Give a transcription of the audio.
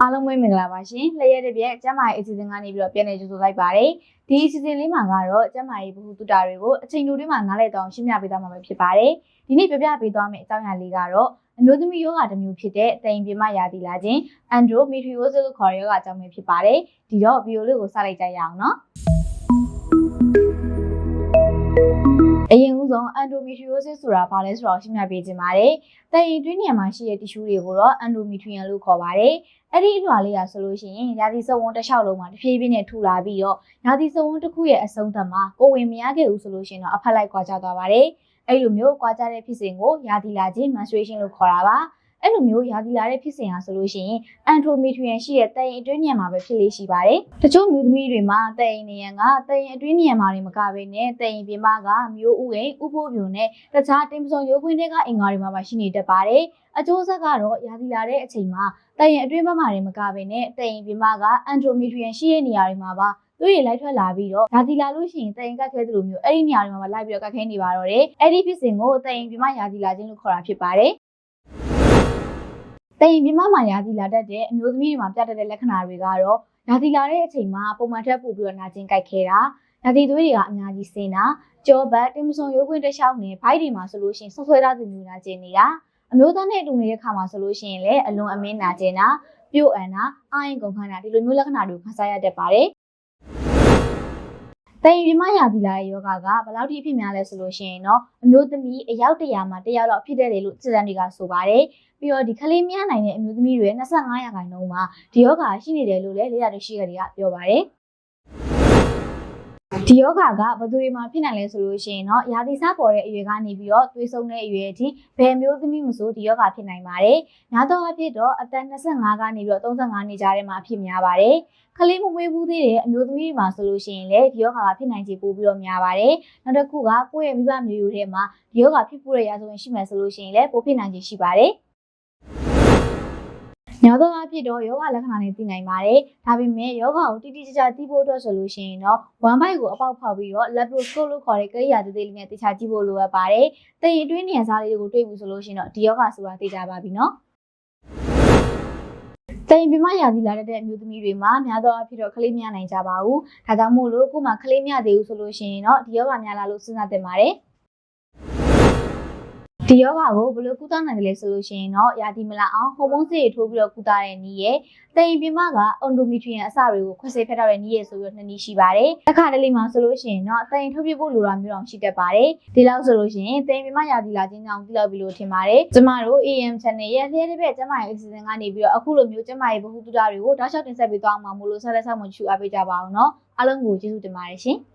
အားလုံးပဲမင်္ဂလာပါရှင်လျရက်တစ်ပြက်ကျမ်းမာရေးအစီအစဉ်ကနေပြီးတော့ပြန်လည်ကြိုဆိုလိုက်ပါတယ်ဒီအစီအစဉ်လေးမှာကတော့ကျမ်းမာရေးဘ ഹു တုတာတွေကိုအချိန်တိုတွင်းမှာနားလည်တော့ရှင်းပြပေးသွားမှာပဲဖြစ်ပါတယ်ဒီနေ့ပြပြပေးသွားမယ့်အကြောင်းအရာလေးကတော့အမျိုးသမီးယောဂတစ်မျိုးဖြစ်တဲ့တိမ်ပြမရာသီလာခြင်း endometriosis လို့ခေါ်တဲ့ယောဂအကြောင်းပဲဖြစ်ပါတယ်ဒီတော့ဗီဒီယိုလေးကိုစလိုက်ကြရအောင်နော် အရင်ဦးဆုံး endometriosis ဆိုတာဘာလဲဆိုတော့ရှင်းပြပေးခြင်းပါတယ်။တရင်တွင်းနေရာမှာရှိတဲ့ tissue တွေကိုတော့ endometrium လို့ခေါ်ပါတယ်။အဲ့ဒီအလွှာလေးကဆိုလို့ရှိရင်ရာသီစက်ဝန်းတစ်လျှောက်လုံးမှာတစ်ဖြည်းဖြည်းနဲ့ထူလာပြီးတော့ရာသီစက်ဝန်းတစ်ခုရဲ့အဆုံးသတ်မှာကိုယ်ဝင်မရခဲ့ဘူးဆိုလို့ရှိရင်တော့အဖက်လိုက်ကွာကြသွားပါတယ်။အဲ့လိုမျိုးကွာကြတဲ့ဖြစ်စဉ်ကိုရာသီလာခြင်း menstruation လို့ခေါ်တာပါ။ အဲ့လိုမျိုးရာသီလာတဲ့ဖြစ်စဉ်ဟာဆိုလို့ရှိရင် endometrium ရှိတဲ့တရင်အတွင်းနေရာမှာပဲဖြစ်လေရှိပါတယ်။တချို့မျိုးသမီးတွေမှာတရင်နေရံကတရင်အတွင်းနေရာမှာတွေမကဘဲနဲ့တရင်ပြင်ပကမျိုးဥအိမ်ဥပိုးပြိုနဲ့တခြားတင်ပစုံရုပ်ခွင်းတွေကအင်္ဂါတွေမှာပါရှိနေတတ်ပါတယ်။အကျိုးဆက်ကတော့ရာသီလာတဲ့အချိန်မှာတရင်အတွင်းဘက်မှာတွေမကဘဲနဲ့တရင်ပြင်ပက endometrium ရှိတဲ့နေရာတွေမှာပါသူတွေလိုက်ထွက်လာပြီးတော့ဓာတိလာလို့ရှိရင်တရင်ကတ်ခဲသလိုမျိုးအဲ့ဒီနေရာတွေမှာပါလိုက်ပြီးတော့ကတ်ခဲနေပါတော့တယ်အဲ့ဒီဖြစ်စဉ်ကိုတရင်ပြမရာသီလာခြင်းလို့ခေါ်တာဖြစ်ပါတယ် တရင်ပြမမှာရာသီလာတတ်တဲ့အမျိုးသမီးတွေမှာပြတတ်တဲ့လက္ခဏာတွေကတော့ရာသီလာတဲ့အချိန်မှာပုံမှန်ထက်ပိုပြီးတော့နာကျင်ကြိုက်ခဲတာရာသီသွေးတွေကအများကြီးဆင်းတာကြောဘတ်တင်မစုံရုပ်ခွင်းတစ်လျှောက်နဲ့ဘိုက်တွေမှာဆိုလို့ရှိရင်ဆွဆွဲထားသူမျိုးနာကျင်နေတာအမျိုးသားနဲ့အတူနေတဲ့ခါမှာဆိုလို့ရှိရင်လည်းအလွန်အမင်းနာကျင်တာပြုတ်အန်တာအာရင်ကုန်ခန်းတာဒီလိုမျိုးလက္ခဏာတွေကိုခံစားရတတ်ပါတယ် တရင်ပြမရာသီလာရဲ့ယောဂကဘယ်လောက်ထိဖြစ်များလဲဆိုလို့ရှိရင်တော့အမျိုးသမီးအယောက်တရာမှာတယောက်တော့ဖြစ်တတ်တယ်လို့စစ်တမ်းတွေကဆိုပါတယ်ပြီးတော့ဒီကလေးများနိုင်တဲ့အမျိုးသမီးတွေ25ရာခိုင်နှုန်းမှာဒီယောဂရှိနေတယ်လို့လည်းလေ့လာတွေ့ရှိကြတွေကပြောပါတယ် ဒီယောဂကဘယ်သူတွေမှာဖြစ်နိုင်လဲဆိုလို့ရှိရင်တော့ရာသီစားပေါ်တဲ့အရွယ်ကနေပြီးတော့သွေးဆုံးတဲ့အရွယ်အထိဘယ်မျိုးသမီးမဆိုဒီယောဂဖြစ်နိုင်ပါတယ်။များသောအားဖြင့်တော့အသက်25ကနေပြီးတော့35နှစ်ကြားထဲမှာဖြစ်များပါတယ်။ကလေးမမွေးဘူးသေးတဲ့အမျိုးသမီးတွေမှာဆိုလို့ရှိရင်လည်းဒီယောဂကဖြစ်နိုင်ခြေပိုပြီးတော့များပါတယ်။နောက်တစ်ခုကကိုယ့်ရဲ့မိဘမျိုးရိုးထဲမှာဒီယောဂဖြစ်ဖို့ရရာဇဝင်ရှိမှဆိုလို့ရှိရင်လည်းပိုဖြစ်နိုင်ခြေရှိပါတယ်။ များသောအားဖြင့်တော့ယောဂလက္ခဏာတွေသိနိုင်ပါတယ်။ဒါပေမဲ့ယောဂကိုတိတိကျကျသိဖို့အတွက်ဆိုလို့ရှိရင်တော့ one bite ကိုအပေါက်ဖောက်ပြီးတော့ laparoscope လို့ခေါ်တဲ့ကိရိယာသေးသေးလေးနဲ့တေချာကြည့်ဖို့လိုအပ်ပါတယ်။တရင်အတွင်းနေရာစားလေးတွေကိုတွေ့ပြီဆိုလို့ရှိရင်တော့ဒီယောဂဆိုတာသိကြပါပြီနော်။တရင်ပြမရာသီလာတဲ့အမျိုးသမီးတွေမှာများသောအားဖြင့်တော့ကလေးများနိုင်ကြပါဘူး။ဒါကြောင့်မို့လို့ကို့မှာကလေးများသေးဘူးဆိုလို့ရှိရင်တော့ဒီယောဂများလာလို့စဉ်းစားတင်ပါတယ်။ ဒီယောဂကိုဘယ်လိုကုသနိုင်တယ်လဲဆိုလို့ရှိရင်တော့ယာတိမလာအောင်ဟော်မုန်းဆေးတွေထိုးပြီးတော့ကုသတဲ့နည်းရဲ့တရင်ပြမက endometrium အစတွေကိုခွဲစိတ်ဖက်ထားတဲ့နည်းရဲ့ဆိုပြီးတော့နှစ်နည်းရှိပါတယ်။တစ်ခါတလေမှာဆိုလို့ရှိရင်တော့တရင်ထုတ်ပြဖို့လိုတာမျိုးတောင်ရှိတတ်ပါတယ်။ဒီလောက်ဆိုလို့ရှိရင်တရင်ပြမယာတိလာခြင်းကြောင့်သိလောက်ပြီလို့ထင်ပါတယ်။ကျမတို့ AM channel ရဲ့လျှက်တစ်ပြက်ကျမရဲ့အစီအစဉ်ကနေပြီးတော့အခုလိုမျိုးကျမရဲ့ဗဟုသုတတွေကိုတောက်လျှောက်တင်ဆက်ပေးသွားအောင်မှာမို့လို့ဆက်လက်ဆောင်မှုချူအားပေးကြပါအောင်နော်။အားလုံးကိုကျေးဇူးတင်ပါတယ်ရှင်။